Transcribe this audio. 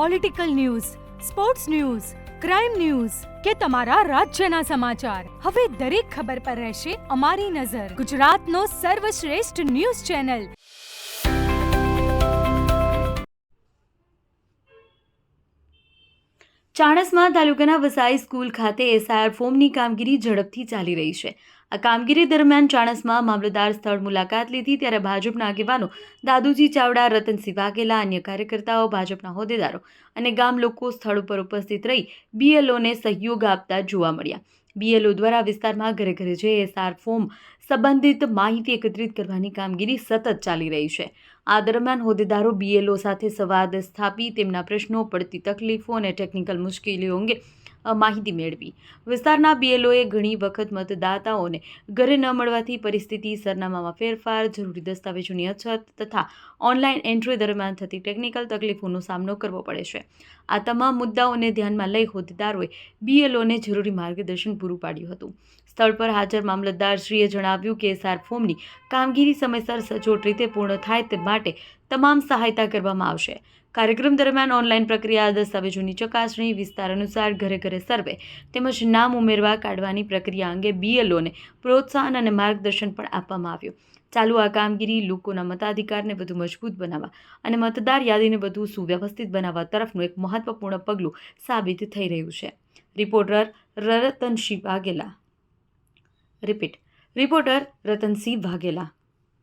Political news sports news crime news કે તમારા રાજ્યના સમાચાર. હવે દરેક ખબર પર રહેશે અમારી નજર. ગુજરાતનો સર્વશ્રેષ્ઠ ન્યૂઝ ચેનલ. ચાણસ્મા તાલુકાના વસાઈ સ્કૂલ ખાતે એસઆઈઆર ફોર્મની કામગીરી ઝડપથી ચાલી રહી છે. આ કામગીરી દરમિયાન ચાણસમાં મામલતદાર સ્થળ મુલાકાત લીધી, ત્યારે ભાજપના આગેવાનો દાદુજી ચાવડા, રતનસિંહ વાઘેલા, અન્ય કાર્યકર્તાઓ, ભાજપના હોદ્દેદારો અને ગામ લોકો સ્થળ ઉપર ઉપસ્થિત રહી બીએલઓને સહયોગ આપતા જોવા મળ્યા. બીએલઓ દ્વારા વિસ્તારમાં ઘરે ઘરે જઈ એસઆર ફોર્મ સંબંધિત માહિતી એકત્રિત કરવાની કામગીરી સતત ચાલી રહી છે. આ દરમિયાન હોદ્દેદારો બીએલઓ સાથે સંવાદ સ્થાપી તેમના પ્રશ્નો, પડતી તકલીફો અને ટેકનિકલ મુશ્કેલીઓ અંગે માહિતી મેળવી. વિસ્તારના બીએલઓએ ઘણી વખત મતદાતાઓને ઘરે ન મળવાથી પરિસ્થિતિ સરનામામાં ફેરફાર, જરૂરી દસ્તાવેજોની અછત તથા ઓનલાઈન એન્ટ્રી દરમિયાન થતી ટેકનિકલ તકલીફોનો સામનો કરવો પડે છે. આ તમામ મુદ્દાઓને ધ્યાનમાં લઈ હોદ્દેદારોએ બીએલઓને જરૂરી માર્ગદર્શન પૂરું પાડ્યું હતું. સ્થળ પર હાજર મામલતદારશ્રીએ જણાવ્યું કે એસઆર ફોર્મની કામગીરી સમયસર સચોટ રીતે પૂર્ણ થાય તે માટે તમામ સહાયતા કરવામાં આવશે. કાર્યક્રમ દરમિયાન ઓનલાઈન પ્રક્રિયા, દસ્તાવેજોની ચકાસણી, વિસ્તાર અનુસાર ઘરે ઘરે સર્વે તેમજ નામ ઉમેરવા કાઢવાની પ્રક્રિયા અંગે બીએલઓને પ્રોત્સાહન અને માર્ગદર્શન પણ આપવામાં આવ્યું. ચાલુ આ કામગીરી લોકોના મતાધિકારને વધુ મજબૂત બનાવવા અને મતદાર યાદીને વધુ સુવ્યવસ્થિત બનાવવા તરફનું એક મહત્વપૂર્ણ પગલું સાબિત થઈ રહ્યું છે. Reporter Ratansinh Vaghela. Repeat. Reporter Ratansinh Vaghela.